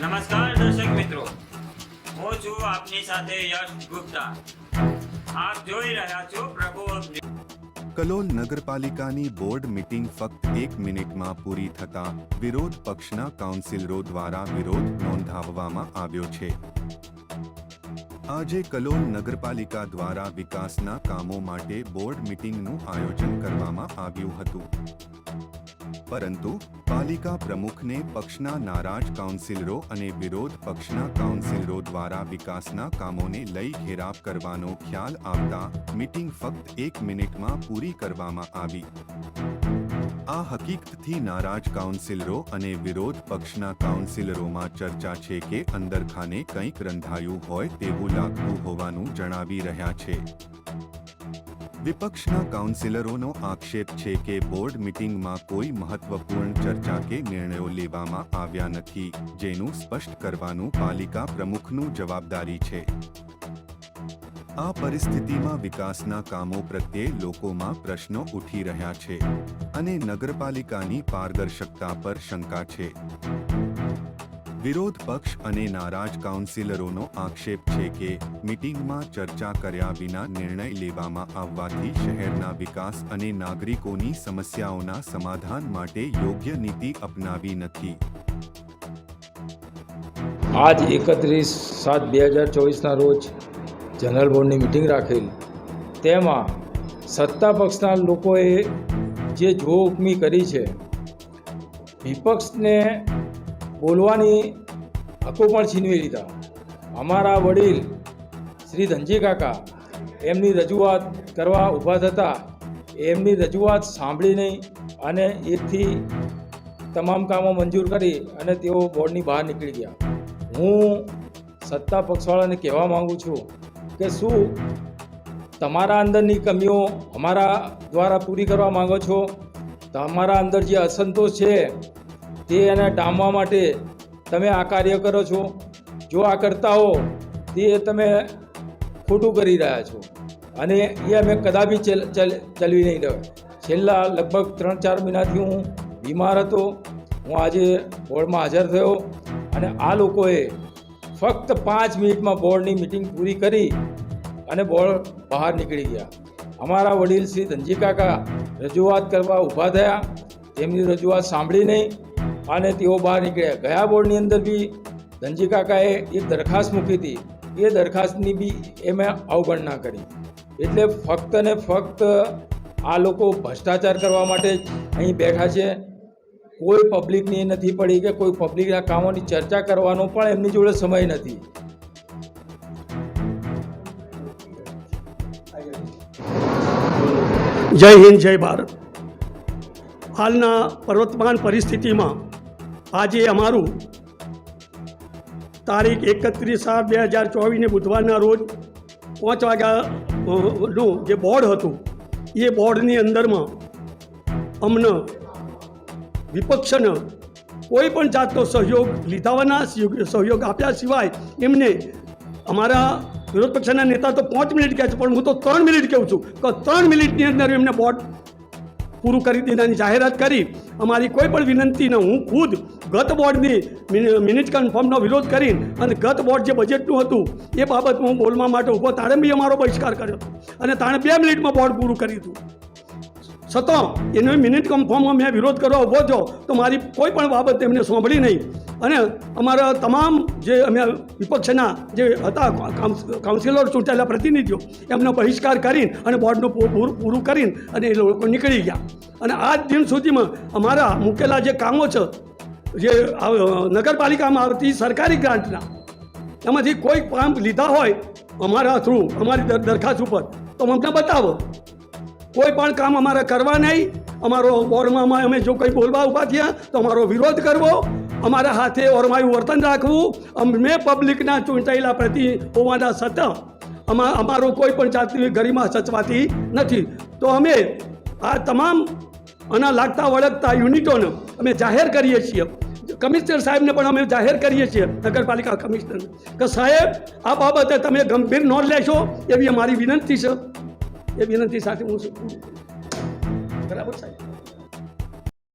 નમસ્કાર દર્શક મિત્રો. હું છું આપની સાથે યશ ગુપ્તા. આપ જોઈ રહ્યા છો પ્રભુ કલોલ નગરપાલિકાની બોર્ડ મીટિંગ ફક્ત એક મિનિટમાં પૂરી થતા વિરોધ પક્ષના કાઉન્સિલરો દ્વારા વિરોધ નોંધાવવામાં આવ્યો છે. આજે કલોલ નગરપાલિકા દ્વારા વિકાસના કામો માટે બોર્ડ મીટિંગનું આયોજન કરવામાં આવ્યું હતું. પરંતુ પાલિકા પ્રમુખને પક્ષના નારાજ કાઉન્સિલરો અને વિરોધ પક્ષના કાઉન્સિલરો દ્વારા વિકાસના કામોને લઈ ઘેરાવ કરવાનો ખ્યાલ આવતા મીટિંગ ફક્ત એક મિનિટમાં પૂરી કરવામાં આવી. આ હકીકતથી નારાજ કાઉન્સિલરો અને વિરોધ પક્ષના કાઉન્સિલરોમાં ચર્ચા છે કે અંદરખાને કંઈક રંધાયું હોય તેવું લાગતું હોવાનું જણાવી રહ્યા છે. વિપક્ષના કાઉન્સિલરોનો આક્ષેપ છે કે બોર્ડ મિટિંગમાં કોઈ મહત્વપૂર્ણ ચર્ચા કે નિર્ણયો લેવામાં આવ્યા નથી, જેનું સ્પષ્ટ કરવાનું પાલિકા પ્રમુખનું જવાબદારી છે. આ પરિસ્થિતિમાં વિકાસના કામો પ્રત્યે લોકોમાં પ્રશ્નો ઉઠી રહ્યા છે અને નગરપાલિકાની પારદર્શકતા પર શંકા છે. વિરોધ પક્ષ અને નારાજ કાઉન્સિલરોનો આક્ષેપ છે કે મીટિંગમાં ચર્ચા કર્યા વિના નિર્ણય લેવામાં આવવાથી શહેરના વિકાસ અને નાગરિકોની સમસ્યાઓના સમાધાન માટે યોગ્ય નીતિ અપનાવી નથી. આજ એકત્રીસ સાત બે હજાર ચોવીસના રોજ જનરલ બોર્ડની મિટિંગ રાખેલ. તેમાં સત્તા પક્ષના લોકોએ જે જોખમી કરી છે, વિપક્ષને બોલવાની હકો પણ છીનવી લીધા. અમારા વડીલ શ્રી ધનજી કાકા એમની રજૂઆત કરવા ઊભા થતા, એમની રજૂઆત સાંભળી નહીં અને એથી તમામ કામો મંજૂર કરી અને તેઓ બોર્ડની બહાર નીકળી ગયા. હું સત્તા પક્ષવાળાને કહેવા માગું છું કે શું તમારા અંદરની કમીઓ અમારા દ્વારા પૂરી કરવા માંગો છો? તમારા અંદર જે અસંતોષ છે, તે એને ડામવા માટે તમે આ કાર્ય કરો છો. જો આ કરતા હો, તે તમે ખોટું કરી રહ્યા છો. અને એ અમે કદાપી ચલ ચલ, ચલવી નહીં રહ્યો. છેલ્લા લગભગ ત્રણ ચાર મહિનાથી હું બીમાર હતો. હું આજે હોળમાં હાજર થયો અને આ લોકોએ ફક્ત પાંચ મિનિટમાં બોર્ડની મિટિંગ પૂરી કરી અને બોર્ડ બહાર નીકળી ગયા. અમારા વડીલ શ્રી ધનજી કાકા રજૂઆત કરવા ઊભા થયા. તેમની રજૂઆત સાંભળી નહીં અને તેઓ બહાર નીકળ્યા. ગયા બોર્ડની અંદર બી ધનજી કાકાએ એક દરખાસ્ત મૂકી હતી. એ દરખાસ્તની બી એમે અવગણના કરી. એટલે ફક્ત ને ફક્ત આ લોકો ભ્રષ્ટાચાર કરવા માટે અહીં બેઠા છે. કોઈ પબ્લિકની નથી પડી કે કોઈ પબ્લિકના કામોની ચર્ચા કરવાનો પણ એમની જોડે સમય નથી. જય હિન્દ, જય ભારત. હાલના પર્વતમાન પરિસ્થિતિમાં આજે અમારું તારીખ એકત્રીસ સાત બે હજાર ચોવીસને બુધવારના રોજ પાંચ વાગ્યાનું જે બોર્ડ હતું, એ બોર્ડની અંદરમાં અમને વિપક્ષને કોઈ પણ જાતનો સહયોગ લીધાવાના સહયોગ આપ્યા સિવાય એમને અમારા વિરોધ પક્ષના નેતા તો પાંચ મિનિટ કહે છે, પણ હું તો ત્રણ મિનિટ કહું છું કે ત્રણ મિનિટની અંદર એમને બોર્ડ પૂરું કરી દેવાની જાહેરાત કરી. અમારી કોઈ પણ વિનંતીને હું ખુદ ગત બોર્ડની મિનિટ કન્ફર્મનો વિરોધ કરીને અને ગત બોર્ડ જે બજેટનું હતું, એ બાબત હું બોલવા માટે ઊભો તાણે બી અમારો બહિષ્કાર કર્યો અને તાણે બે મિનિટમાં બોર્ડ પૂરું કર્યું હતું. છતાં એનો મિનિટ કન્ફર્મમાં મેં વિરોધ કરવા ઊભો થયો. તો મારી કોઈ પણ બાબત એમને સાંભળી નહીં. અને અમારા તમામ જે અમે વિપક્ષના જે હતા કાઉન્સિલર ચૂંટાયેલા પ્રતિનિધિઓ, એમનો બહિષ્કાર કરીને અને બોર્ડનું પૂરું પૂરું કરીને અને એ લોકો નીકળી ગયા. અને આજ દિન સુધીમાં અમારા મૂકેલા જે કામો છે, જે નગરપાલિકામાં આવતી સરકારી ગ્રાન્ટના, એમાંથી કોઈ કામ લીધા હોય અમારા થ્રુ, અમારી દરખાસ્ત ઉપર, તો અમને બતાવો. કોઈ પણ કામ અમારે કરવા નહીં. અમારો બોર્ડમાં અમે જો કંઈ બોલવા ઊભા થયા, તો અમારો વિરોધ કરવો. અમારા હાથે ઓરમાયું વર્તન રાખવું. અમે પબ્લિકના ચૂંટાયેલા પ્રતિ હોવાના છતાં અમા, અમારો કોઈ પણ જાતની ગરિમા સચવાતી નથી. તો અમે આ તમામ આના લાગતા વળગતા યુનિટોને અમે જાહેર કરીએ છીએ. કમિશનર સાહેબને પણ અમે જાહેર કરીએ છીએ, નગરપાલિકા કમિશનર કે સાહેબ, આ બાબતે તમે ગંભીર નોંધ લેશો એવી અમારી વિનંતી છે. એ વિનંતી સાથે હું બરાબર સાહેબ?